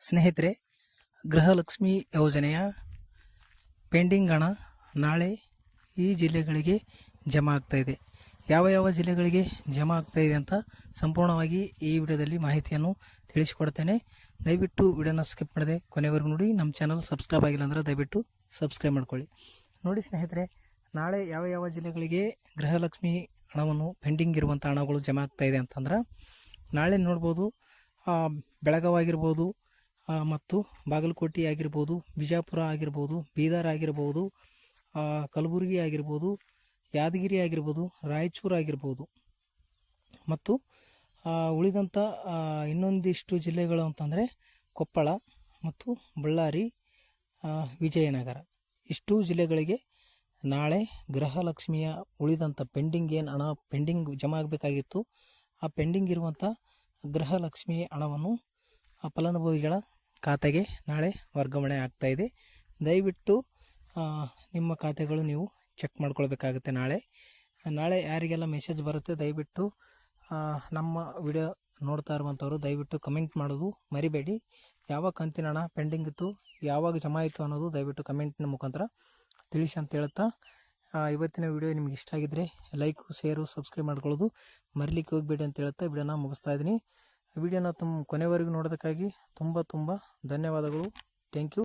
ಸ್ನೇಹಿತರೆ, ಗೃಹಲಕ್ಷ್ಮಿ ಯೋಜನೆಯ ಪೆಂಡಿಂಗ್ ಹಣ ನಾಳೆ ಈ ಜಿಲ್ಲೆಗಳಿಗೆ ಜಮಾ ಆಗ್ತಾಯಿದೆ ಯಾವ ಯಾವ ಜಿಲ್ಲೆಗಳಿಗೆ ಜಮಾ ಆಗ್ತಾಯಿದೆ ಅಂತ ಸಂಪೂರ್ಣವಾಗಿ ಈ ವಿಡಿಯೋದಲ್ಲಿ ಮಾಹಿತಿಯನ್ನು ತಿಳಿಸಿಕೊಡ್ತೇನೆ. ದಯವಿಟ್ಟು ವಿಡಿಯೋನ ಸ್ಕಿಪ್ ಮಾಡದೆ ಕೊನೆವರೆಗೂ ನೋಡಿ. ನಮ್ಮ ಚಾನಲ್ ಸಬ್ಸ್ಕ್ರೈಬ್ ಆಗಿಲ್ಲ ಅಂದರೆ ದಯವಿಟ್ಟು ಸಬ್ಸ್ಕ್ರೈಬ್ ಮಾಡ್ಕೊಳ್ಳಿ. ನೋಡಿ ಸ್ನೇಹಿತರೆ, ನಾಳೆ ಯಾವ ಯಾವ ಜಿಲ್ಲೆಗಳಿಗೆ ಗೃಹಲಕ್ಷ್ಮಿ ಹಣವನ್ನು ಪೆಂಡಿಂಗ್ ಇರುವಂಥ ಹಣಗಳು ಜಮಾ ಆಗ್ತಾಯಿದೆ ಅಂತಂದ್ರೆ, ನಾಳೆ ನೋಡ್ಬೋದು ಬೆಳಗಾವಾಗಿರ್ಬೋದು ಮತ್ತು ಬಾಗಲಕೋಟೆ ಆಗಿರ್ಬೋದು, ಬಿಜಾಪುರ ಆಗಿರ್ಬೋದು, ಬೀದರ್ ಆಗಿರ್ಬೋದು ಕಲಬುರಗಿ ಆಗಿರ್ಬೋದು, ಯಾದಗಿರಿ ಆಗಿರ್ಬೋದು, ರಾಯಚೂರು ಆಗಿರ್ಬೋದು. ಮತ್ತು ಉಳಿದಂಥ ಇನ್ನೊಂದಿಷ್ಟು ಜಿಲ್ಲೆಗಳು ಅಂತಂದರೆ ಕೊಪ್ಪಳ ಮತ್ತು ಬಳ್ಳಾರಿ ವಿಜಯನಗರ. ಇಷ್ಟು ಜಿಲ್ಲೆಗಳಿಗೆ ನಾಳೆ ಗೃಹಲಕ್ಷ್ಮಿಯ ಉಳಿದಂಥ ಪೆಂಡಿಂಗ್ ಏನು ಹಣ, ಪೆಂಡಿಂಗ್ ಜಮಾ ಆಗಬೇಕಾಗಿತ್ತು, ಆ ಪೆಂಡಿಂಗ್ ಇರುವಂಥ ಗೃಹಲಕ್ಷ್ಮಿ ಹಣವನ್ನು ಆ ಫಲಾನುಭವಿಗಳ ಖಾತೆಗೆ ನಾಳೆ ವರ್ಗಾವಣೆ ಆಗ್ತಾಯಿದೆ ದಯವಿಟ್ಟು ನಿಮ್ಮ ಖಾತೆಗಳು ನೀವು ಚೆಕ್ ಮಾಡ್ಕೊಳ್ಬೇಕಾಗುತ್ತೆ ನಾಳೆ. ನಾಳೆ ಯಾರಿಗೆಲ್ಲ ಮೆಸೇಜ್ ಬರುತ್ತೆ, ದಯವಿಟ್ಟು ನಮ್ಮ ವಿಡಿಯೋ ನೋಡ್ತಾ ಇರುವಂಥವ್ರು ದಯವಿಟ್ಟು ಕಮೆಂಟ್ ಮಾಡೋದು ಮರಿಬೇಡಿ. ಯಾವ ಕಂತಿನ ಹಣ ಪೆಂಡಿಂಗ್ ಇತ್ತು ಯಾವಾಗ ಜಮಾ ಆಯಿತು ಅನ್ನೋದು ದಯವಿಟ್ಟು ಕಮೆಂಟ್ನ ಮುಖಾಂತರ ತಿಳಿಸಿ ಅಂತ ಹೇಳ್ತಾ ಇವತ್ತಿನ ವಿಡಿಯೋ ನಿಮ್ಗೆ ಇಷ್ಟ ಆಗಿದ್ರೆ ಲೈಕು, ಶೇರು, ಸಬ್ಸ್ಕ್ರೈಬ್ ಮಾಡ್ಕೊಳ್ಳೋದು ಮರಿಲಿಕ್ಕೆ ಹೋಗಬೇಡಿ ಅಂತ ಹೇಳ್ತಾ ವಿಡಿಯೋನ ಮುಗಿಸ್ತಾ ಇದ್ದೀನಿ. ವಿಡಿಯೋನ ತುಂಬ ಕೊನೆವರೆಗೂ ನೋಡೋದಕ್ಕಾಗಿ ತುಂಬ ತುಂಬ ಧನ್ಯವಾದಗಳು. Thank you.